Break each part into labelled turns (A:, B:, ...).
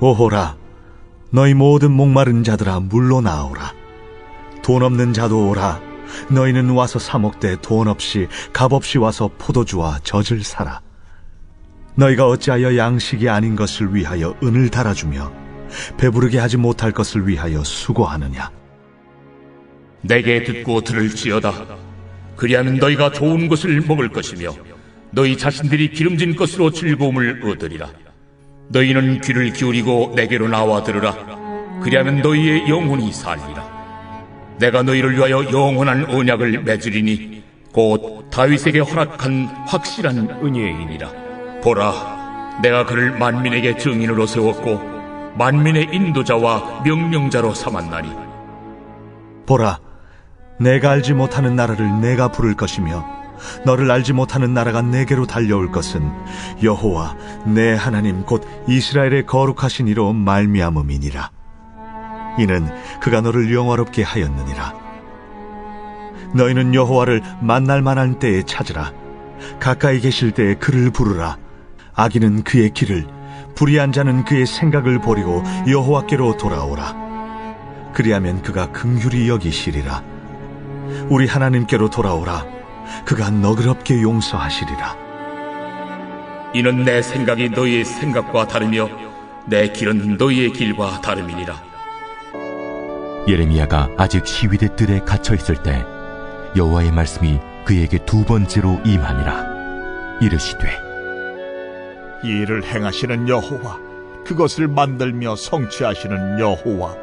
A: 오호라 너희 모든 목마른 자들아 물로 나오라 돈 없는 자도 오라 너희는 와서 사 먹되 돈 없이 값 없이 와서 포도주와 젖을 사라 너희가 어찌하여 양식이 아닌 것을 위하여 은을 달아주며 배부르게 하지 못할 것을 위하여 수고하느냐
B: 내게 듣고 들을지어다. 그리하면 너희가 좋은 것을 먹을 것이며 너희 자신들이 기름진 것으로 즐거움을 얻으리라. 너희는 귀를 기울이고 내게로 나와 들으라. 그리하면 너희의 영혼이 살리라. 내가 너희를 위하여 영원한 언약을 맺으리니 곧 다윗에게 허락한 확실한 은혜이니라. 보라, 내가 그를 만민에게 증인으로 세웠고 만민의 인도자와 명령자로 삼았나니
A: 보라, 내가 알지 못하는 나라를 내가 부를 것이며 너를 알지 못하는 나라가 내게로 달려올 것은 여호와 내 하나님 곧 이스라엘의 거룩하신 이로 말미암음이니라. 이는 그가 너를 영화롭게 하였느니라. 너희는 여호와를 만날 만한 때에 찾으라. 가까이 계실 때에 그를 부르라. 악인은 그의 길을, 불의한 자는 그의 생각을 버리고 여호와께로 돌아오라. 그리하면 그가 긍휼히 여기시리라. 우리 하나님께로 돌아오라. 그가 너그럽게 용서하시리라.
B: 이는 내 생각이 너희의 생각과 다르며 내 길은 너희의 길과 다름이니라.
C: 예레미야가 아직 시위대 뜰에 갇혀 있을 때 여호와의 말씀이 그에게 두 번째로 임하니라 이르시되
D: 이 일을 행하시는 여호와 그것을 만들며 성취하시는 여호와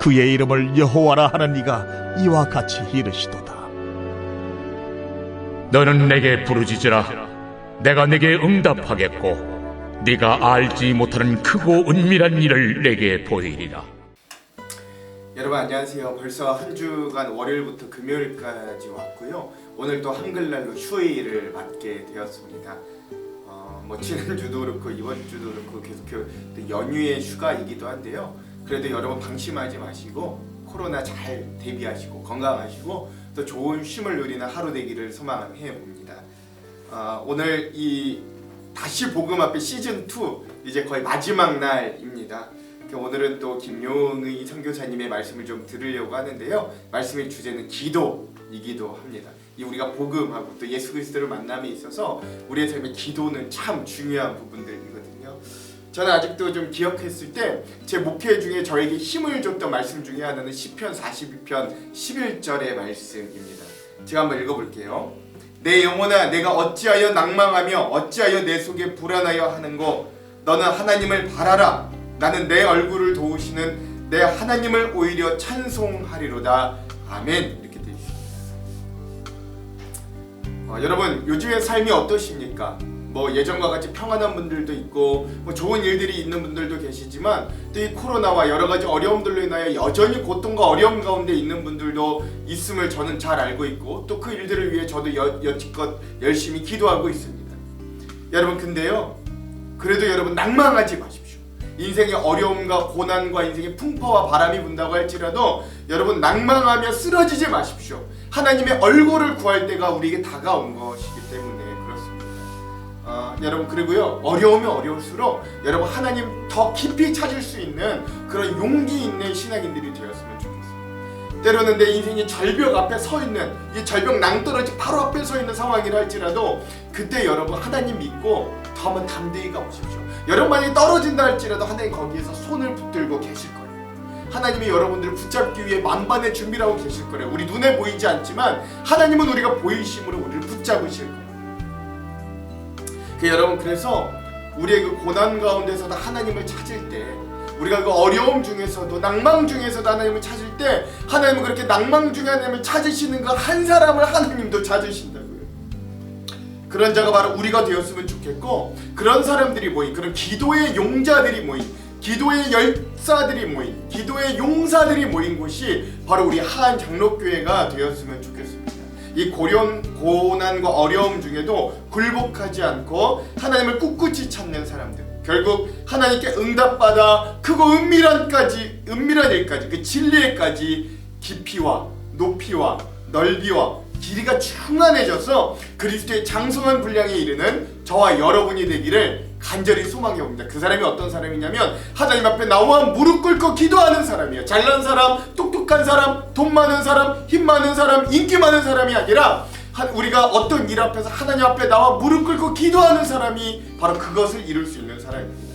D: 그의 이름을 여호와라 하는 이가 이와 같이 이르시도다
B: 너는 내게 부르짖으라. 내가 내게 응답하겠고 네가 알지 못하는 크고 은밀한 일을 내게 보이리라.
E: 여러분 안녕하세요. 벌써 한 주간 월요일부터 금요일까지 왔고요. 오늘 또 한글날로 휴일을 맞게 되었습니다. 어, 뭐 지난주도 그렇고 이번 주도 그렇고 계속 그 연휴의 휴가이기도 한데요. 그래도 여러분 방심하지 마시고 코로나 잘 대비하시고 건강하시고 또 좋은 쉼을 누리는 하루 되기를 소망해 봅니다. 어, 오늘 이 다시 복음 앞에 시즌 2 이제 거의 마지막 날입니다. 그 오늘은 또 김용의 선교사님의 말씀을 좀 들으려고 하는데요. 말씀의 주제는 기도이기도 합니다. 이 우리가 복음하고 또 예수 그리스도를 만남에 있어서 우리의 삶의 기도는 참 중요한 부분들이거든요. 저는 아직도 좀 기억했을 때 제 목회 중에 저에게 힘을 줬던 말씀 중에 하나는 시편 42편 11절의 말씀입니다. 제가 한번 읽어볼게요. 내 영혼아 내가 어찌하여 낭망하며 어찌하여 내 속에 불안하여 하는고 너는 하나님을 바라라 나는 내 얼굴을 도우시는 내 하나님을 오히려 찬송하리로다 아멘 이렇게 되어 있습니다 어, 여러분 요즘의 삶이 어떠십니까? 뭐 예전과 같이 평안한 분들도 있고 뭐 좋은 일들이 있는 분들도 계시지만 또 이 코로나와 여러 가지 어려움들로 인하여 여전히 고통과 어려움 가운데 있는 분들도 있음을 저는 잘 알고 있고 또 그 일들을 위해 저도 여, 여지껏 열심히 기도하고 있습니다. 여러분 근데요 그래도 여러분 낭망하지 마십시오. 인생의 어려움과 고난과 인생의 풍파와 바람이 분다고 할지라도 여러분 낭망하며 쓰러지지 마십시오. 하나님의 얼굴을 구할 때가 우리에게 다가온 것이기. 아, 여러분 그리고요 어려우면 어려울수록 여러분 하나님 더 깊이 찾을 수 있는 그런 용기 있는 신앙인들이 되었으면 좋겠어요. 때로는 내 인생이 절벽 앞에 서 있는 이 절벽 낭떠러지 바로 앞에 서 있는 상황이라 할지라도 그때 여러분 하나님 믿고 더 한번 담대히 가보십시오. 여러분 만약에 떨어진다 할지라도 하나님 거기에서 손을 붙들고 계실 거예요. 하나님이 여러분들을 붙잡기 위해 만반의 준비를 하고 계실 거예요. 우리 눈에 보이지 않지만 하나님은 우리가 보이심으로 우리를 붙잡으실 거예요. 그 여러분 그래서 우리의 그 고난 가운데서도 하나님을 찾을 때 우리가 그 어려움 중에서도 낭망 중에서도 하나님을 찾을 때 하나님은 그렇게 낭망 중에 하나님을 찾으시는 그 한 사람을 하나님도 찾으신다고요. 그런 자가 바로 우리가 되었으면 좋겠고 그런 사람들이 모인 그런 기도의 용자들이 모인 기도의 열사들이 모인 기도의 용사들이 모인 곳이 바로 우리 하안 장로교회가 되었으면 좋겠습니다. 이 고련 고난과 어려움 중에도 굴복하지 않고 하나님을 꿋꿋이 찾는 사람들 결국 하나님께 응답받아 크고 은밀한까지 은밀한 일까지 그 진리에까지 깊이와 높이와 넓이와 길이가 충만해져서 그리스도의 장성한 분량에 이르는 저와 여러분이 되기를 간절히 소망해 옵니다. 그 사람이 어떤 사람이냐면 하나님 앞에 나와 무릎 꿇고 기도하는 사람이에요. 잘난 사람, 똑 똑한 사람, 돈 많은 사람, 힘 많은 사람, 인기 많은 사람이 아니라 한- 우리가 어떤 일 앞에서 하나님 앞에 나와 무릎 꿇고 기도하는 사람이 바로 그것을 이룰 수 있는 사람입니다.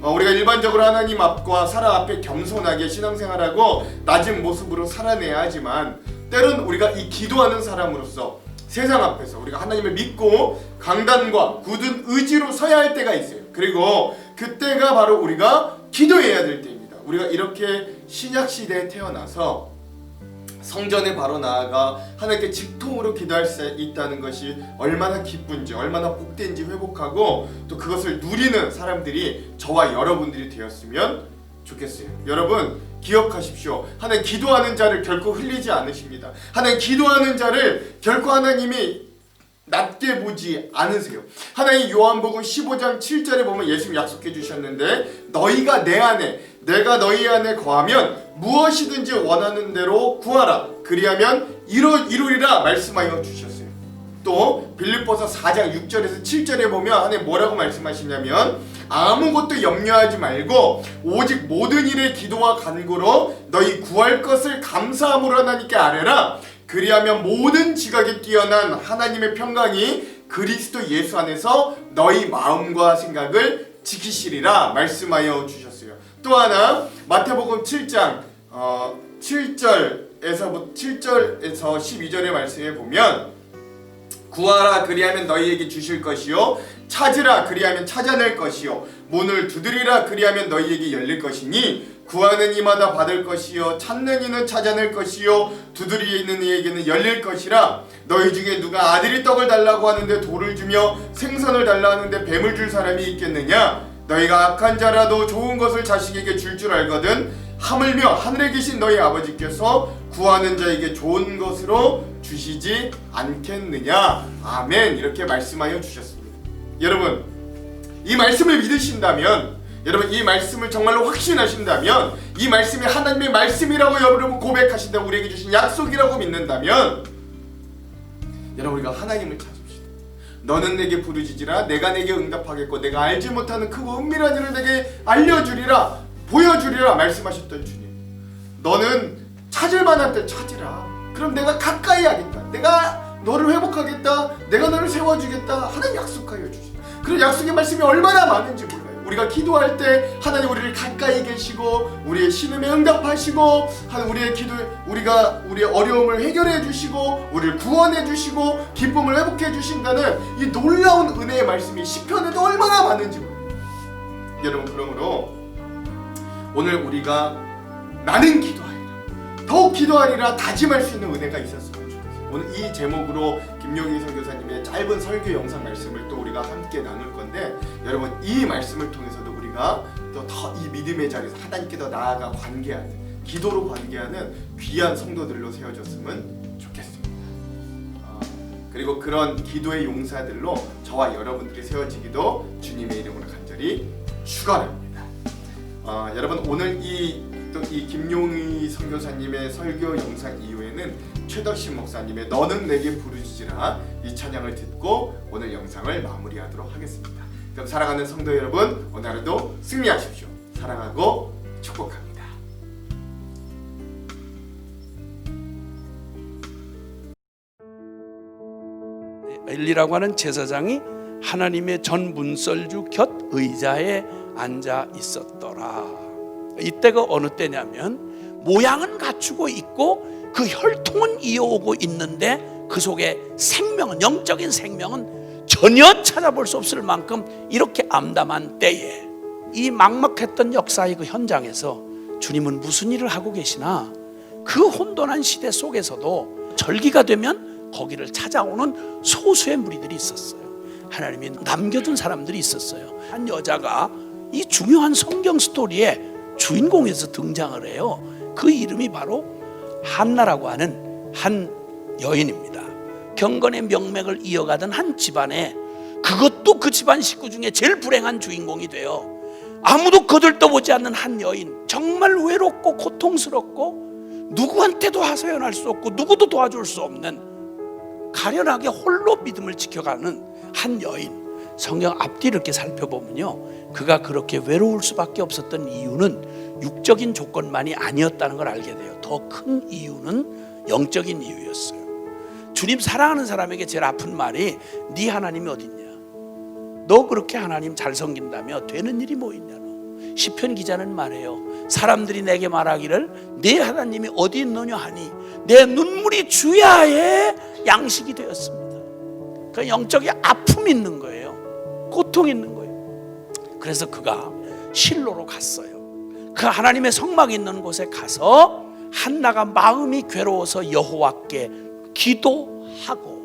E: 어, 우리가 일반적으로 하나님 앞과 사람 앞에 겸손하게 신앙생활하고 낮은 모습으로 살아내야 하지만 때론 우리가 이 기도하는 사람으로서 세상 앞에서 우리가 하나님을 믿고 강단과 굳은 의지로 서야 할 때가 있어요. 그리고 그때가 바로 우리가 기도해야 될 때입니다. 우리가 이렇게 신약 시대에 태어나서 성전에 바로 나아가 하나님께 직통으로 기도할 수 있다는 것이 얼마나 기쁜지 얼마나 복된지 회복하고 또 그것을 누리는 사람들이 저와 여러분들이 되었으면 좋겠어요. 여러분 기억하십시오. 하나님 기도하는 자를 결코 흘리지 않으십니다. 하나님 기도하는 자를 결코 하나님이 낮게 보지 않으세요. 하나님 요한복음 15장 7절에 보면 예수님 약속해 주셨는데 너희가 내 안에 내가 너희 안에 거하면 무엇이든지 원하는 대로 구하라. 그리하면 이루 이루리라 말씀하여 주셨어요. 또 빌립보서 4장 6절에서 7절에 보면 하나님 뭐라고 말씀하시냐면 아무것도 염려하지 말고 오직 모든 일에 기도와 간구로 너희 구할 것을 감사함으로 하나님께 아뢰라 그리하면 모든 지각에 뛰어난 하나님의 평강이 그리스도 예수 안에서 너희 마음과 생각을 지키시리라 말씀하여 주셨어요. 또 하나 마태복음 7장 어, 7절에서 7절에서 12절의 말씀에 보면 구하라 그리하면 너희에게 주실 것이요 찾으라 그리하면 찾아낼 것이요 문을 두드리라 그리하면 너희에게 열릴 것이니 구하는 이마다 받을 것이요 찾는 이는 찾아낼 것이요 두드리는 이에게는 열릴 것이라 너희 중에 누가 아들이 떡을 달라고 하는데 돌을 주며 생선을 달라 하는데 뱀을 줄 사람이 있겠느냐 너희가 악한 자라도 좋은 것을 자식에게 줄줄 알거든 하물며 하늘에 계신 너희 아버지께서 구하는 자에게 좋은 것으로 주시지 않겠느냐? 아멘. 이렇게 말씀하여 주셨습니다. 여러분 이 말씀을 믿으신다면 여러분 이 말씀을 정말로 확신하신다면 이 말씀이 하나님의 말씀이라고 여러분 고백하신다고 우리에게 주신 약속이라고 믿는다면 여러분 우리가 하나님을 찾읍시다 너는 내게 부르짖으라. 내가 내게 응답하겠고 내가 알지 못하는 크고 은밀한 일을 내게 알려주리라. 보여주리라 말씀하셨던 주님. 너는 찾을 만한 때 찾으라. 그럼 내가 가까이 하겠다. 내가 너를 회복하겠다. 내가 너를 세워주겠다 하나님 약속하여 주시 그런 약속의 말씀이 얼마나 많은지 몰라요 우리가 기도할 때 하나님 우리를 가까이 계시고 우리의 신음에 응답하시고 한 우리의 기도 우리가 우리의 어려움을 해결해 주시고 우리를 구원해 주시고 기쁨을 회복해 주신다는 이 놀라운 은혜의 말씀이 시편에도 얼마나 많은지 여러분 그러므로 오늘 우리가 나는 기도하리라. 더욱 기도하리라 다짐할 수 있는 은혜가 있었으면 좋겠어요 오늘 이 제목으로 김용희 선교사님의 짧은 설교 영상 말씀을 또 우리가 함께 나눌 건데 여러분 이 말씀을 통해서도 우리가 또 더 이 믿음의 자리에서 하나님께 더 나아가 관계하는 기도로 관계하는 귀한 성도들로 세워졌으면 좋겠습니다 아, 그리고 그런 기도의 용사들로 저와 여러분들이 세워지기도 주님의 이름으로 간절히 축원합니다. 아, 여러분 오늘 이 또이 김용희 선교사님의 설교 영상 이후에는 최덕신 목사님의 너는 내게 부르짖으라 이 찬양을 듣고 오늘 영상을 마무리하도록 하겠습니다. 그럼 사랑하는 성도 여러분 오늘 하루도 승리하십시오. 사랑하고 축복합니다.
F: 엘리라고 하는 제사장이 하나님의 전 문설주 곁 의자에 앉아 있었더라. 이때가 어느 때냐면 모양은 갖추고 있고 그 혈통은 이어오고 있는데 그 속에 생명은 영적인 생명은 전혀 찾아볼 수 없을 만큼 이렇게 암담한 때에 이 막막했던 역사의 그 현장에서 주님은 무슨 일을 하고 계시나 그 혼돈한 시대 속에서도 절기가 되면 거기를 찾아오는 소수의 무리들이 있었어요. 하나님이 남겨둔 사람들이 있었어요. 한 여자가 이 중요한 성경 스토리에 주인공에서 등장을 해요. 그 이름이 바로 한나라고 하는 한 여인입니다. 경건의 명맥을 이어가던 한 집안에 그것도 그 집안 식구 중에 제일 불행한 주인공이 돼요. 아무도 거들떠보지 않는 한 여인, 정말 외롭고 고통스럽고 누구한테도 하소연할 수 없고 누구도 도와줄 수 없는 가련하게 홀로 믿음을 지켜가는 한 여인 성경 앞뒤를 이렇게 살펴보면요. 그가 그렇게 외로울 수밖에 없었던 이유는 육적인 조건만이 아니었다는 걸 알게 돼요. 더 큰 이유는 영적인 이유였어요. 주님 사랑하는 사람에게 제일 아픈 말이 네 하나님이 어딨냐? 너 그렇게 하나님 잘 섬긴다며 되는 일이 뭐 있냐 너. 시편 기자는 말해요. 사람들이 내게 말하기를 네 하나님이 어디 있느냐 하니 내 눈물이 주야의 양식이 되었습니다. 그 영적인 아픔이 있는 거예요. 고통이 있는 거예요. 그래서 그가 실로로 갔어요. 그 하나님의 성막이 있는 곳에 가서 한나가 마음이 괴로워서 여호와께 기도하고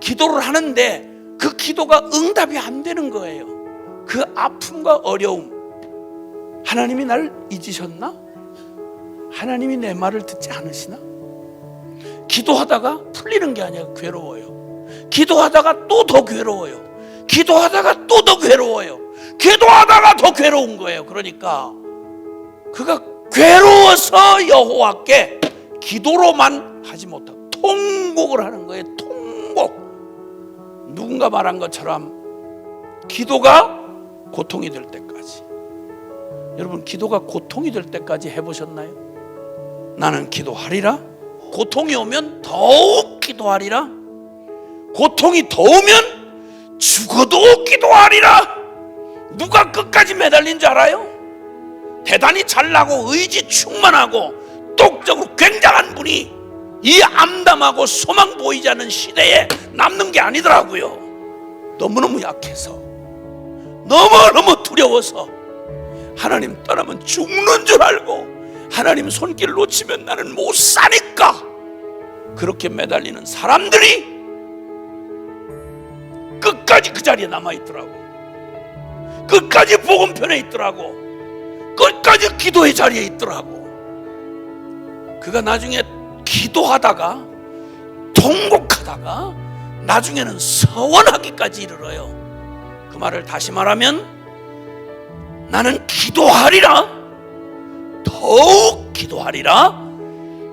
F: 기도를 하는데 그 기도가 응답이 안 되는 거예요. 그 아픔과 어려움. 하나님이 날 잊으셨나? 하나님이 내 말을 듣지 않으시나? 기도하다가 풀리는 게 아니라 괴로워요. 기도하다가 또 더 괴로워요. 기도하다가 또 더 괴로워요. 기도하다가 더 괴로운 거예요. 그러니까 그가 괴로워서 여호와께 기도로만 하지 못하고 통곡을 하는 거예요. 통곡. 누군가 말한 것처럼 기도가 고통이 될 때까지. 여러분 기도가 고통이 될 때까지 해보셨나요? 나는 기도하리라. 고통이 오면 더욱 기도하리라. 고통이 더 오면 죽어도 기도하리라. 누가 끝까지 매달린 줄 알아요? 대단히 잘나고 의지 충만하고 똑적으로 굉장한 분이 이 암담하고 소망 보이지 않는 시대에 남는 게 아니더라고요. 너무너무 약해서 너무너무 두려워서 하나님 떠나면 죽는 줄 알고 하나님 손길 놓치면 나는 못 사니까 그렇게 매달리는 사람들이 끝까지 그 자리에 남아 있더라고. 끝까지 복음편에 있더라고. 끝까지 기도의 자리에 있더라고. 그가 나중에 기도하다가 통곡하다가 나중에는 서원하기까지 이르러요. 그 말을 다시 말하면 나는 기도하리라. 더욱 기도하리라.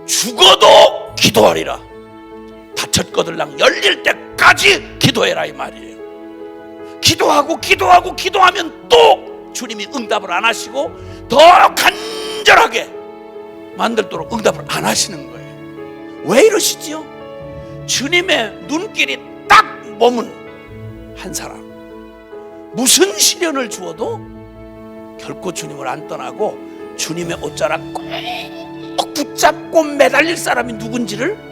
F: 죽어도 기도하리라. 다쳤거들랑 열릴 때까지 기도해라 이 말이에요. 기도하고 기도하고 기도하면 또 주님이 응답을 안 하시고 더 간절하게 만들도록 응답을 안 하시는 거예요. 왜 이러시지요? 주님의 눈길이 딱 머문 한 사람. 무슨 시련을 주어도 결코 주님을 안 떠나고 주님의 옷자락 꼭 붙잡고 매달릴 사람이 누군지를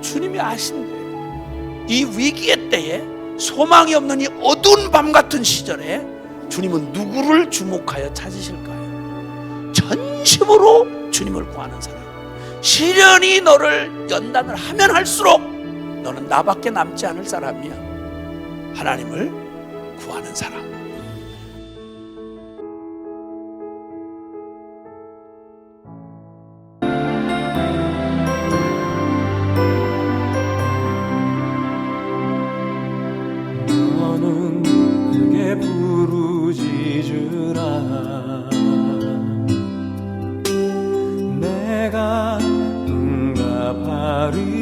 F: 주님이 아신대요. 이 위기의 때에 소망이 없는 이 어두운 밤 같은 시절에 주님은 누구를 주목하여 찾으실까요? 전심으로 주님을 구하는 사람. 시련이 너를 연단을 하면 할수록 너는 나밖에 남지 않을 사람이야. 하나님을 구하는 사람.
G: 응